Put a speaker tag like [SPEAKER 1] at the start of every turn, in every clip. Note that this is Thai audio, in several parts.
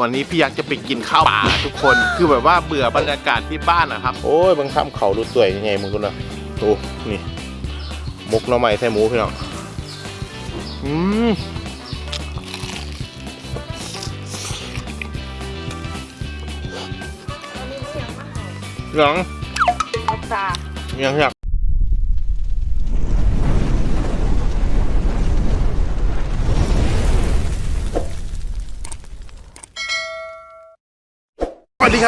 [SPEAKER 1] วันนี้พี่ยักษ์จะไปกินข้าวป่าทุกคนคือแบบว่าเบื่อบรรยากาศที่บ้านนะครับ โอ้ยบางคำเขาดูสวยยังไงมึงดูนะโอ้นี่มุกหน่อไม้ใส่หมูพี่น้องอืม
[SPEAKER 2] อันนี้เสียงมาก
[SPEAKER 1] หยัง
[SPEAKER 2] เอาตา
[SPEAKER 1] ยังอยาก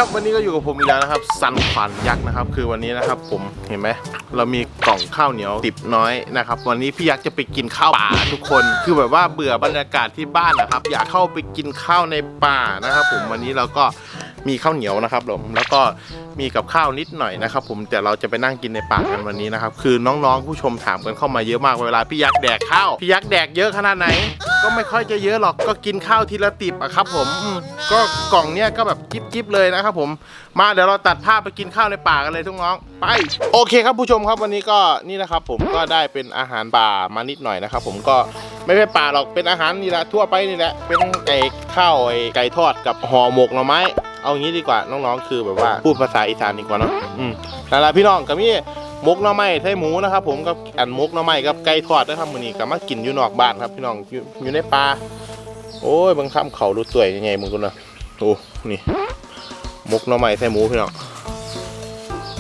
[SPEAKER 1] ครับวันนี้ก็อยู่กับผมอีกแล้วนะครับสันขวัญยักษ์นะครับ คือวันนี้นะครับผมเห็นไหมเรามีกล่องข้าวเหนียวติบน้อยนะครับวันนี้พี่ยักษ์จะไปกินข้าวป่าทุกคน คือแบบว่าเบื่อบรรยากาศที่บ้านนะครับ อยากเข้าไปกินข้าวในป่านะครับ ผมวันนี้เราก็มีข้าวเหนียวนะครับผมแล้วก็มีกับข้าวนิดหน่อยนะครับ ผมแต่เราจะไปนั่งกินในป่ากันวันนี้นะครับคือน้องๆผู้ชมถามกันเข้ามาเยอะมากเวลาพี่ยักษ์แดกข้าวพี่ยักษ์แดกเยอะขนาดไหน ก็ไม่ค่อยจะเยอะหรอกก็กินข้าวทีละติบอะครับผมอืมก็กล่องเนี้ยก็แบบจิ๊บๆเลยนะครับผมมาเดี๋ยวเราตัดภาพไปกินข้าวในป่ากันเลยทุกน้องไป โอเคครับผู้ชมครับวันนี้ก็นี่นะครับผมก็ได้เป็นอาหารป่ามานิดหน่อยนะครับผมก็ไม่ใช่ป่าหรอกเป็นอาหารนี่แหละทั่วไปนี่แหละเป็นไก่ข้าวไอ้ไก่ทอดกับห่อหมกหน่อไม้ เอางี้ดีกว่าน้องๆ คือแบบว่าพูดภาษาอีสานดีกว่าเนาะอืมนั่นแหละพี่น้องกับมี่ มกหน่อไม้ไทยหมูนะครับ ผมกับอันมกหน่อไม้กับไก่ทอดนะครับมื้อนี้ก็มากินอยู่นอกบ้านครับ พี่น้องอยู่อยู่ในป่าโอ้ยบางคำเขาดูสวยยังไงมึงดูนะโอ้นี่มกหน่อไม้ไทยหมูพี่น้อง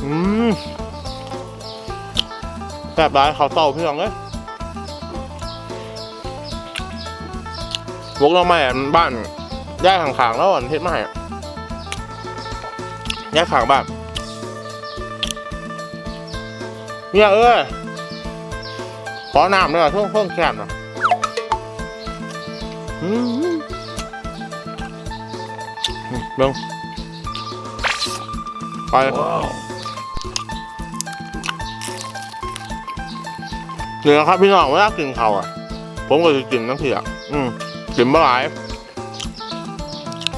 [SPEAKER 1] อืมแซ่บร้ายเขาวเต่าพี่น้องเอ้ยมกหน่อไม้บ้านย่าข้างๆแล้วอันเฮ็ดมาให้แยกขางบ้าน เนี่ยเอ้ยขอน้ำด้วยเหรอเพิ่งเพิ่งแค่นหน่อยอืมเบิ้งไปเดี๋ยวนะครับพี่น้องเวลากินเขาวอะ ผมก็จะกินทั้งทีอะอืมกินบ่หลาย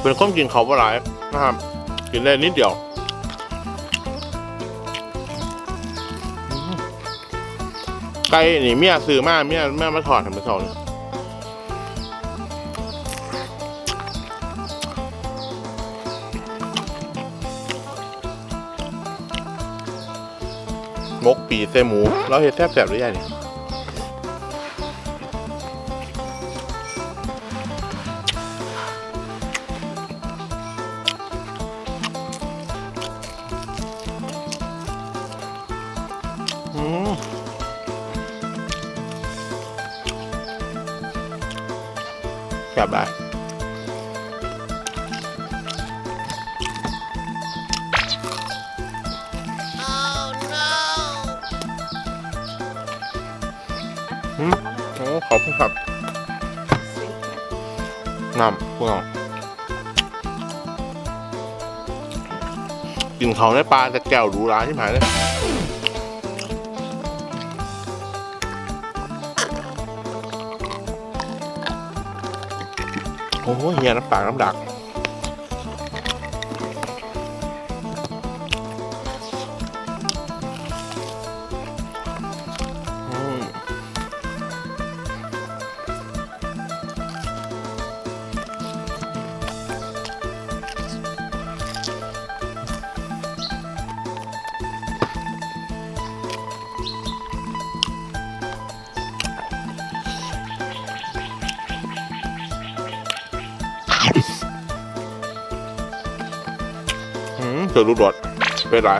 [SPEAKER 1] เป็นคนกินเขาวบ่หลายนะครับ กินได้นิดเดียว ไก่นี่เมียซื้อมาเมียเมียมาถอดทำไปสอนมกปีเซหมู เราเห็ดแทบแสบหรือยังนี่ย สบได้อืมโอ้ขอบคุณครับ
[SPEAKER 2] เสียง
[SPEAKER 1] งามพวกเรากินเขาในปลาจะแก้วหรูหราที่หายเลย โอ้โหเฮียน้ำปากน้ำดัก จอรูดดเป็นไร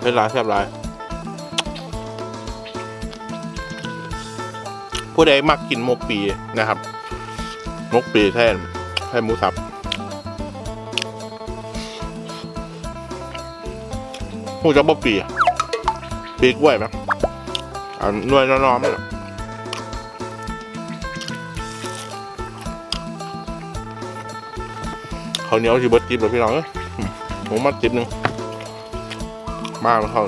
[SPEAKER 1] เป็นไรแซ่บไรผู้ใดมักกินมกปีนะครับมกปีแทนแทนหมูสับหูจะบ่ปีปีกล้วยไหมอ่าหน่วยน้อนๆ เหนียวที่เบิดจิบเลยพี่น้องเอ้ยอืมผมมาจิบหนึ่งมาแล้วเขา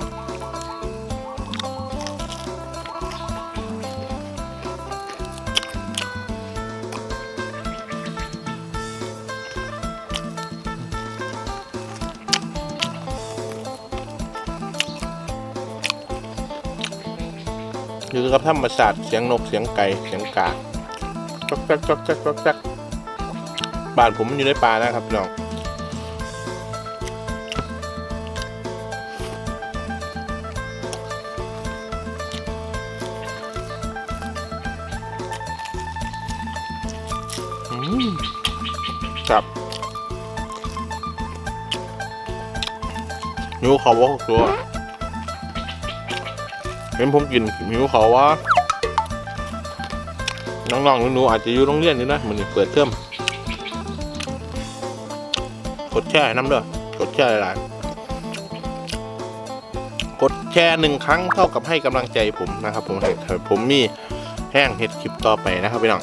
[SPEAKER 1] อยู่กับธรรมชาติเสียงนกเสียงไก่เสียงกาจอกแจ๊กจอกแจ๊กจอกแจ๊ก บ้านผมมันอยู่ในป่านะครับน้องครับหิวเขาว่าตัวเห็นผมกินหิวเขาว่าน้องๆหนูๆอาจจะอยู่โรงเรียนอยู่นะมันนี่เปิดเทอม กดแช่น้ำเด้อกดแช่หลายกดแชร์หนึ่งครั้งเท่ากับให้กำลังใจผมนะครับ ผมให้ผมมีแห้งเห็ดคลิปต่อไปนะครับพี่น้อง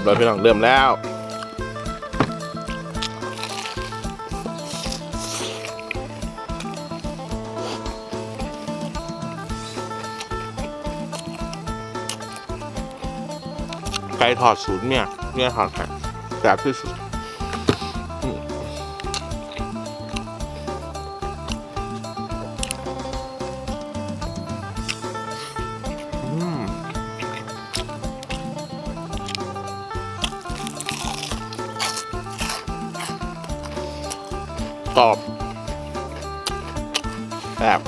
[SPEAKER 1] ริ่มแล้วพี่น้องเริ่มแล้วไก่ถอดศูนย์เนี่ยเนี่ยถอดไก่แบบที่สุด อบแบบ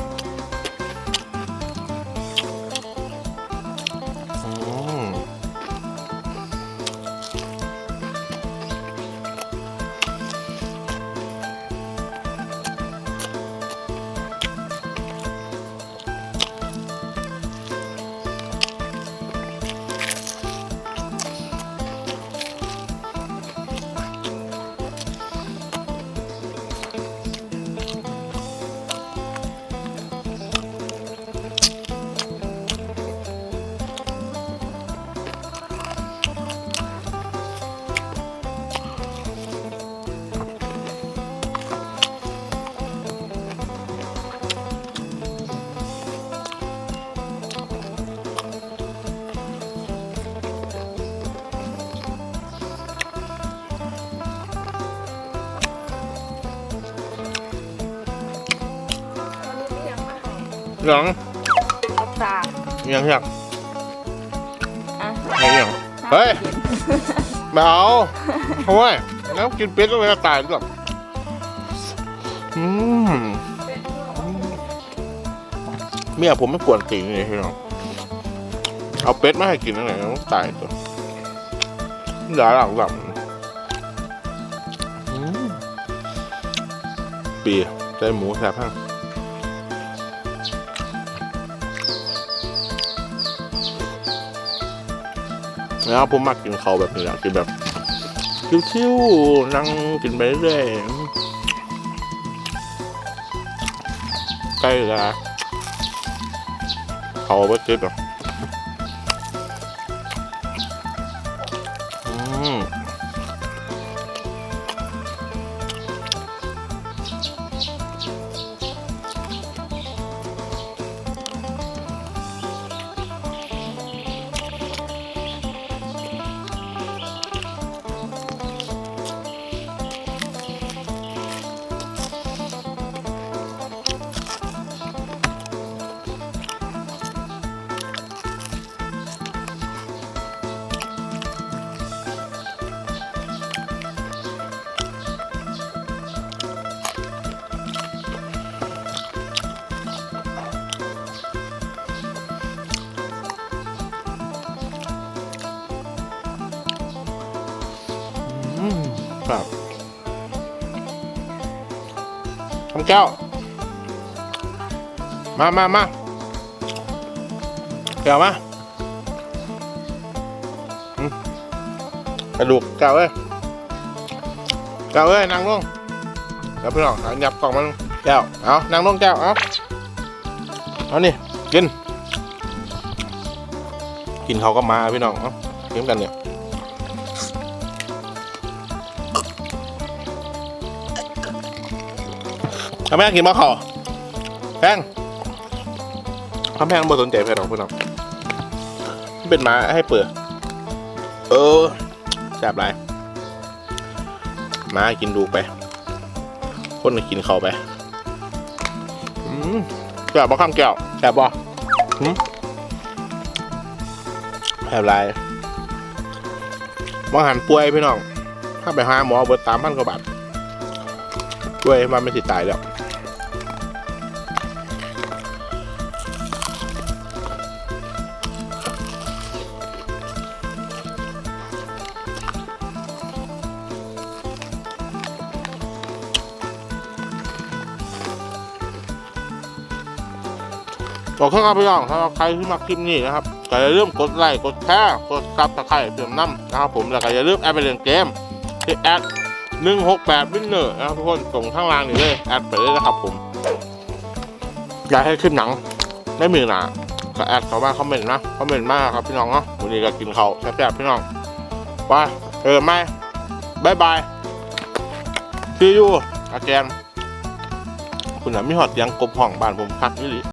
[SPEAKER 1] หยัง
[SPEAKER 2] รับตา
[SPEAKER 1] หยังหยัง
[SPEAKER 2] อะ
[SPEAKER 1] ไงหยังเฮ้ยไม่เอาโอ้ยแล้วกินเป็ดก็ไม่ตายหรอกอืมเมียผมไม่กวนตีนเลยพี่น้องเอาเป็ดมาให้กินตั้งไหนต้องตายตัวหลายหลังหลังอืมปีใจหมูแซ่บพัง แล้วผมมักกินเขาแบบนี้แหละกินแบบชิวๆนั่งกินไปเรื่อยใกล้เวลาเขาไปติดอะ อืมครับทำแก้วมามามาแก้วมากระดูกแก้วเอ้ยแก้วเอ้ยนั่งลงแล้วพี่น้องหยับกล่องมันแก้วเอานั่งลงแก้วเอาเอานี่กิน กินเขาก็มาพี่น้องเอากินกันเนี่ย แม่งกินมะขอแพงทำแพงบ่สนใจเพื่อนของเพื่อนน้องมันเป็นหมาให้เปิด เออแซ่บไรหมากินดูไป คนก็กินเขาไปอืมแซ่บบ่ข้ามแก้วแซ่บบ่หืมแซ่บไรมองหันป่วยพี่น้อง ถ้าไปหาหมอเบิดสามพันกว่าบาทด้วยมันไม่สิตายแล้ว บอกข้างครับพี่น้องถ้าใครที่มาคลิปนี้นะครับก็อย่าลืมกดไลค์กดแชร์กดซับสไครต์เติมน้ำนะครับผมแล้วก็อย่าลืมแอดไปเล่นเกมที่แอดหนึ่งหกแปดวินเนอร์นะครับทุกคนส่งข้างล่างนี่เลยแอดไปเลยนะครับผมอยากให้คลิปหนังได้มีหนาก็แอดเข้ามาคอมเมนต์นะคอมเมนต์มากครับพี่น้องเนาะวันนี้ก็กินเขาวแซ่บๆพี่น้องไปเออไม่บายบายซียูอาแกนคุณน่ะมีหอดเสียงกบห้องบ้านผมคักนี่หรือ